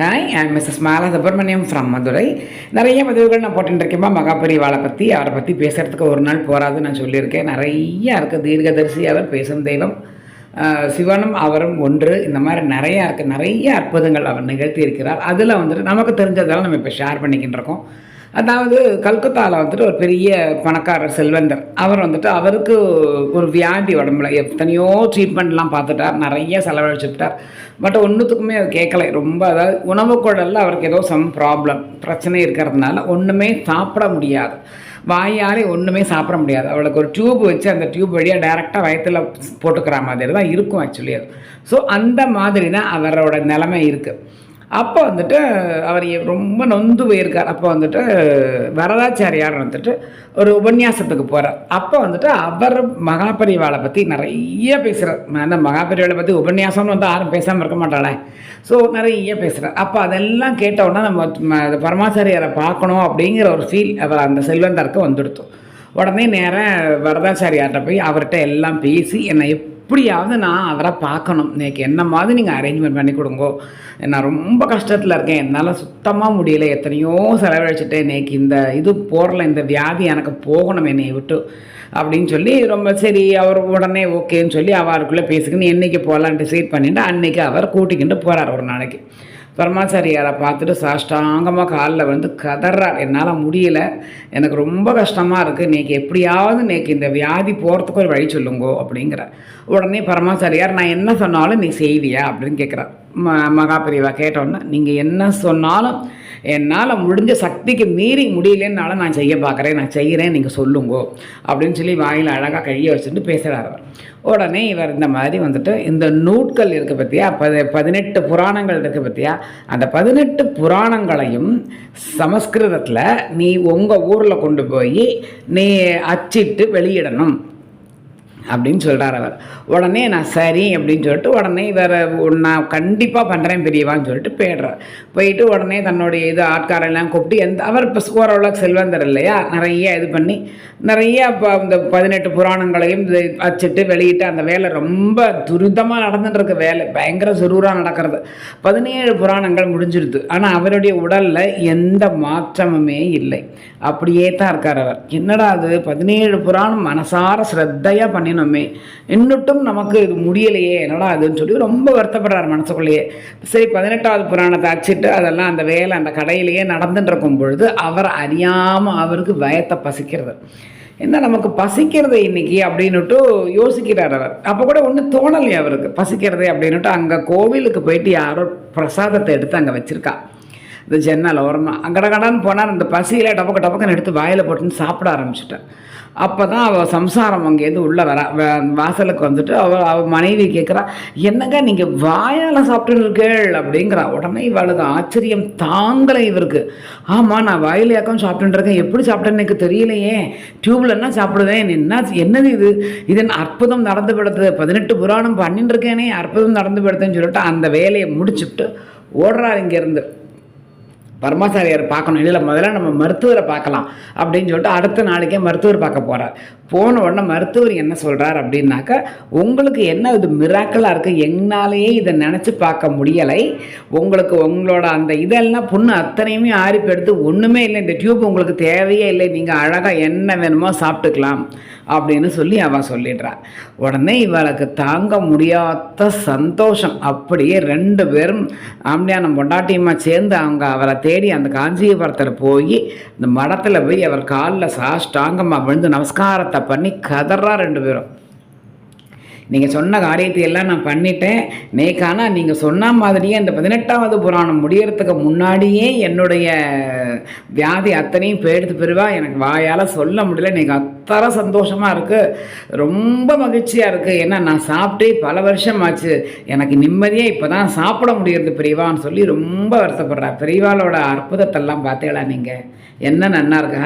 Hi I'm Mrs Mala Subramaniam from Madurai நிறைய பதிவுகள் நான் போட்டுருக்கேன்மா மகாபரிவாளை பற்றி அவரை பற்றி பேசுகிறதுக்கு ஒரு நாள் போகாதுன்னு நான் சொல்லியிருக்கேன். நிறைய இருக்குது தீர்க்கதரிசி அவர் பேசும் தெய்வம் சிவனும் அவரும் ஒன்று. இந்த மாதிரி நிறையா இருக்குது நிறைய அற்புதங்கள் அவர் நிகழ்த்தி இருக்கிறார் அதில் வந்துட்டு நமக்கு தெரிஞ்சதெல்லாம் நம்ம இப்போ ஷேர் பண்ணிக்கிட்டு இருக்கோம். அதாவது கல்கத்தாவில் வந்துட்டு ஒரு பெரிய பணக்காரர் செல்வந்தர். அவர் வந்துட்டு அவருக்கு ஒரு வியாதி உடம்புல எத்தனையோ ட்ரீட்மெண்ட்லாம் பார்த்துட்டார். நிறைய செலவழிச்சுட்டார் பட் ஒன்றுத்துக்குமே அது கேட்கல. ரொம்ப அதாவது உணவு குழலில் அவருக்கு ஏதோ சம் ப்ராப்ளம் பிரச்சனை இருக்கிறதுனால ஒன்றுமே சாப்பிட முடியாது. வாயாலே ஒன்றுமே சாப்பிட முடியாது. அவளுக்கு ஒரு டியூப் வச்சு அந்த டியூப் வழியாக டைரெக்டாக வயத்தில் போட்டுக்கிற மாதிரி தான் இருக்கும் ஆக்சுவலி அது. ஸோ அந்த மாதிரி தான் அவரோட நிலைமை இருக்குது அப்போ வந்துட்டு அவர் ரொம்ப நொந்து போயிருக்கார். அப்போ வந்துட்டு வரதாச்சாரியார் வந்துட்டு ஒரு உபன்யாசத்துக்கு போகிறார் அப்போ வந்துட்டு அவர் மகாபரிவாளை பற்றி நிறைய பேசுகிறார் அந்த மகாபரிவாளை பற்றி உபன்யாசம்னு வந்து யாரும் பேசாமல் இருக்க மாட்டாளே. ஸோ நிறைய பேசுகிறார் அப்போ அதெல்லாம் கேட்டவுடனே நம்ம பரமாச்சாரியாரை பார்க்கணும் அப்படிங்கிற ஒரு ஃபீல் அவர் அந்த செல்வந்தருக்கு வந்துடுத்தோம் உடனே நேராக வரதாச்சாரியார்கிட்ட போய் அவர்கிட்ட எல்லாம் பேசி என்னை எப்படியாவது நான் அவரை பார்க்கணும். இன்னைக்கு என்ன மாதிரி நீங்கள் அரேஞ்ச்மெண்ட் பண்ணி கொடுங்கோ. நான் ரொம்ப கஷ்டத்தில் இருக்கேன். என்னால் சுத்தமாக முடியல. எத்தனையோ செலவழிச்சிட்டேன் இன்னைக்கு இந்த இது போடல இந்த வியாதி எனக்கு போகணும் என்னை விட்டு அப்படின்னு சொல்லி ரொம்ப சரி அவர் உடனே ஓகேன்னு சொல்லி அவருக்குள்ளே பேசிக்கின்னு என்றைக்கு போகலான்னு டிசைட் பண்ணிட்டு அன்றைக்கி அவர் கூட்டிக்கிட்டு போகிறார் ஒரு நாளைக்கு. பரமாச்சாரியாரை பார்த்துட்டு சாஷ்டாங்கமாக காலில் வந்து கதறார். என்னால் முடியல. எனக்கு ரொம்ப கஷ்டமாக இருக்குது இன்னைக்கு எப்படியாவது இன்னைக்கு இந்த வியாதி போகிறதுக்கு ஒரு வழி சொல்லுங்கோ அப்படிங்கிற உடனே பரமாச்சாரியார் நான் என்ன சொன்னாலும் நீ செய்வியா அப்படின்னு கேட்குறார் ம மகாபிரிவா கேட்டோன்னே நீங்கள் என்ன சொன்னாலும் என்னால் முடிஞ்ச சக்திக்கு மீறி முடியலன்னால நான் செய்ய பார்க்குறேன் நான் செய்கிறேன் நீங்கள் சொல்லுங்கோ. அப்படின்னு சொல்லி வாயில் அழகாக கையை வச்சுட்டு பேசுகிறாரு உடனே இவர் இந்த மாதிரி வந்துட்டு இந்த நூட்கள் இருக்க பற்றியா பதி பதினெட்டு புராணங்கள் இருக்க பற்றியா அந்த பதினெட்டு புராணங்களையும் சமஸ்கிருதத்தில் நீ உங்கள் ஊரில் கொண்டு போய் நீ அச்சிட்டு வெளியிடணும். அப்படின்னு சொல்கிறார் அவர். உடனே நான் சரி அப்படின்னு சொல்லிட்டு உடனே இவர் நான் கண்டிப்பாக பண்ணுறேன் பெரியவான்னு சொல்லிட்டு போயிடுறார். போயிட்டு உடனே தன்னுடைய இது ஆட்காரெல்லாம் கூப்பிட்டு எந்த அவர் இப்போ ஓரளவுக்கு செல்வந்தர் இல்லையா? நிறைய இது பண்ணி நிறைய இப்போ இந்த பதினெட்டு புராணங்களையும் வச்சுட்டு அச்சிட்டு வெளியிட்டு அந்த வேலை ரொம்ப துரிதமாக நடந்துட்டு இருக்க வேலை. பயங்கர சுரூராக நடக்கிறது. பதினேழு புராணங்கள் முடிஞ்சிருது. ஆனால் அவருடைய உடலில் எந்த மாற்றமுமே இல்லை. அப்படியே தான் இருக்கார் அவர். என்னடா அது? பதினேழு புராணம் மனசார ஸ்ரத்தையாக பண்ணினோமே. இன்னுட்டும் நமக்கு இது முடியலையே என்னடா அதுன்னு சொல்லி ரொம்ப வருத்தப்படுறார் மனசுக்குள்ளேயே. சரி பதினெட்டாவது புராணத்தை அச்சிட்டு அதெல்லாம் அந்த வேலை அந்த கடையிலேயே நடந்துட்டு இருக்கும் பொழுது அவர் அறியாமல் அவருக்கு பயத்தை பசிக்கிறது. என்ன நமக்கு பசிக்கிறது இன்னைக்கு அப்படின்னுட்டு யோசிக்கிறார் அவர். அப்போ கூட ஒன்றும் தோணலையே அவருக்கு. பசிக்கிறதே அப்படின்னுட்டு அங்கே கோவிலுக்கு போயிட்டு யாரோ பிரசாதத்தை எடுத்து அங்கே வச்சுருக்கா. இந்த ஜன்னல் ஓரமாக அங்கடகடான்னு போனால் அந்த பசியில் டபக்கு டபக்குன்னு எடுத்து வாயில் போட்டுன்னு சாப்பிட ஆரம்பிச்சிட்டேன். அப்போ தான் அவள் சம்சாரம் அங்கேருந்து உள்ளே வர வாசலுக்கு வந்துட்டு அவள் அவள் மனைவி கேட்குறா என்னங்க நீங்கள் வாயால் சாப்பிட்டுருக்கேள் அப்படிங்கிறா. உடனே இவளுக்கு ஆச்சரியம் தாங்கலை இவருக்கு. ஆமாம் நான் வாயில் ஏக்கம் சாப்பிட்டுருக்கேன் எப்படி சாப்பிட்டேன்னு எனக்கு தெரியலையே. டியூப்ல என்ன சாப்பிடுவேன்? என்ன என்னது இது? இதன் அற்புதம் நடந்து படுத்து பதினெட்டு புராணம் பண்ணிட்டு இருக்கேனே அற்புதம் நடந்து படுத்துன்னு சொல்லிட்டு அந்த வேலையை முடிச்சுட்டு ஓடுறார் இங்கேருந்து பரமாசாரியார் பார்க்கணும். இல்லை முதல்ல நம்ம மருத்துவரை பார்க்கலாம் அப்படின்னு சொல்லிட்டு அடுத்த நாளைக்கே மருத்துவர் பார்க்க போகிறார் போன உடனே மருத்துவர் என்ன சொல்கிறார் அப்படின்னாக்கா உங்களுக்கு என்ன இது மிராக்கலாக இருக்குது எங்களாலேயே இதை நினச்சி பார்க்க முடியலை. உங்களுக்கு உங்களோட அந்த இதெல்லாம் புண்ணு அத்தனையுமே ஆரிப்பு எடுத்து ஒன்றுமே இல்லை. இந்த டியூப் உங்களுக்கு தேவையே இல்லை. நீங்கள் அழகாக என்ன வேணுமோ சாப்பிட்டுக்கலாம். அப்படின்னு சொல்லி அவன் சொல்லிடுறான். உடனே இவளுக்கு தாங்க முடியாத சந்தோஷம். அப்படியே ரெண்டு பேரும் ஆம்படியான பொண்டாட்டியமாக சேர்ந்து அவங்க அவளை தேடி அந்த காஞ்சிபுரத்தில் போய் இந்த மடத்தில் போய் அவர் காலில் சாஷ்டாங்கமாக விழுந்து நமஸ்காரத்தை பண்ணி கதறா ரெண்டு பேரும். நீங்கள் சொன்ன காரியத்தை எல்லாம் நான் பண்ணிட்டேன். நேக்கானா நீங்கள் சொன்ன மாதிரியே இந்த பதினெட்டாவது புராணம் முடியறதுக்கு முன்னாடியே என்னுடைய வியாதி அத்தனையும் போயிடுத்து பெறுவா எனக்கு வாயால் சொல்ல முடியல. எனக்கு அத்தனை சந்தோஷமாக இருக்குது ரொம்ப மகிழ்ச்சியாக இருக்குது ஏன்னா நான் சாப்பிட்டே பல வருஷம் ஆச்சு. எனக்கு நிம்மதியாக இப்போ தான் சாப்பிட முடியறது பிரிவான்னு சொல்லி ரொம்ப வருத்தப்படுறா. பிரிவாலோட அற்புதத்தெல்லாம் பார்த்தீங்களா நீங்கள் என்ன நன்னா இருக்கா?